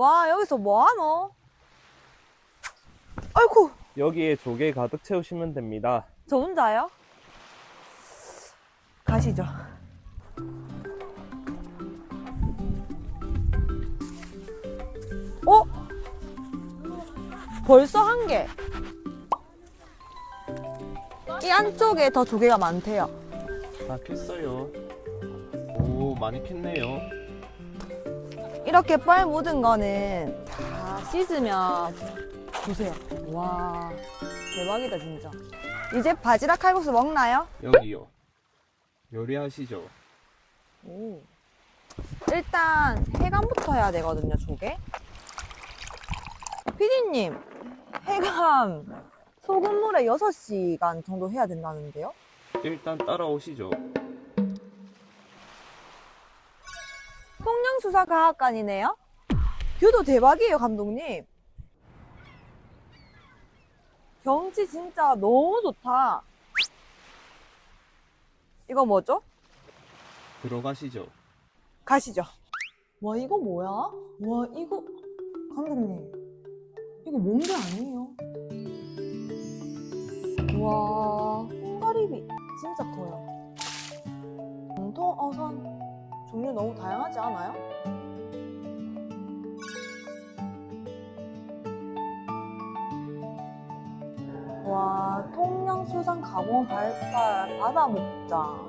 와, 여기서 뭐하노? 아이고, 여기에 조개 가득 채우시면 됩니다. 저 혼자요? 가시죠. 어? 벌써 한 개. 이 안쪽에 더 조개가 많대요. 다 캤어요. 오, 많이 캤네요. 이렇게 뻘 묻은 거는 다 씻으면 보세요. 와 대박이다 진짜. 이제 바지락 칼국수 먹나요? 여기요. 요리하시죠. 오. 일단 해감부터 해야 되거든요, 조개. 피디님, 해감 소금물에 6시간 정도 해야 된다는데요? 일단 따라오시죠. 수사과학관이네요? 뷰도 대박이에요, 감독님. 경치 진짜 너무 좋다. 이거 뭐죠? 들어가시죠. 가시죠. 와, 이거 뭐야? 와, 이거, 감독님. 이거 몽개 아니에요? 와, 홍가리비. 진짜 커요. 정통 어선 종류 너무 다양하지 않아요? 와, 통영수산 가공 발달 바다 목장.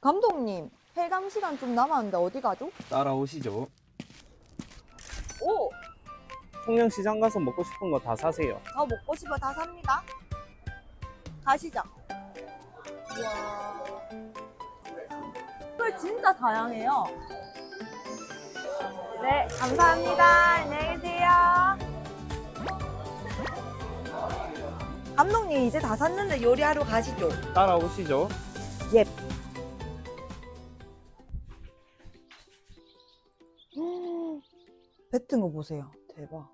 감독님, 해감 시간 좀 남았는데 어디 가죠? 따라오시죠. 오! 통영시장 가서 먹고 싶은 거 다 사세요. 저 먹고 싶어 다 삽니다. 가시죠. 우 와. 꿀 진짜 다양해요. 네, 감사합니다. 안녕히 계세요. 감독님 이제 다 샀는데 요리하러 가시죠. 따라오시죠. 예. 뱉은 거 보세요. 대박.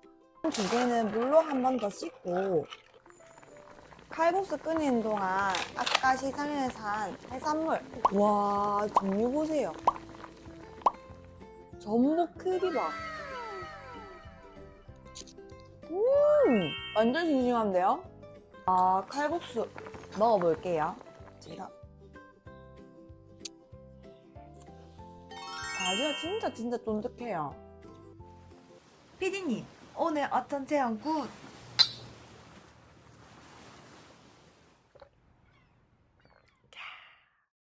두 개는 물로 한 번 더 씻고 칼국수 끓이는 동안 아까 시장에서 산 해산물. 와, 종류 보세요. 전복 크기 봐. 음, 완전 싱싱한데요? 아, 칼국수 먹어볼게요. 제가. 바지가 진짜 진짜 쫀득해요. 피디님, 오늘 어떤 체험 굿?